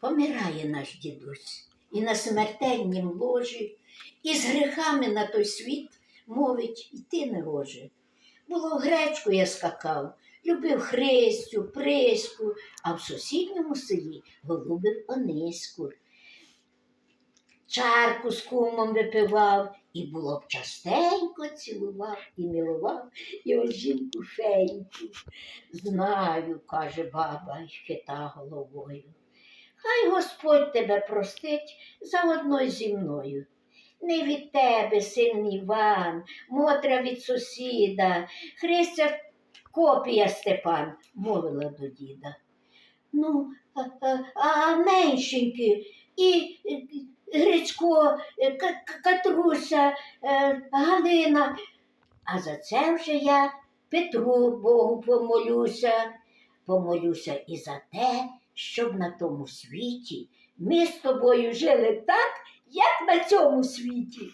помирає наш дідусь і на смертельнім ложі, і з грехами на той світ мовить іти не гоже. Було в гречку я скакав, любив Христю, Приську, а в сусідньому селі голубив Ониську. Чарку з кумом випивав, і було б частенько цілував і милував його жінку феньку. Знаю, каже баба й хита головою. Хай Господь тебе простить заодно й зі мною. Не від тебе, син Іван, Мотря від сусіда, Христя копія Степан, мовила до діда. Ну, а, а, а меншенькі і е, Грицько, е, Катруся, е, Галина. А за це вже я Петру Богу помолюся, помолюся і за те, щоб на тому світі ми з тобою жили так, як на цьому світі.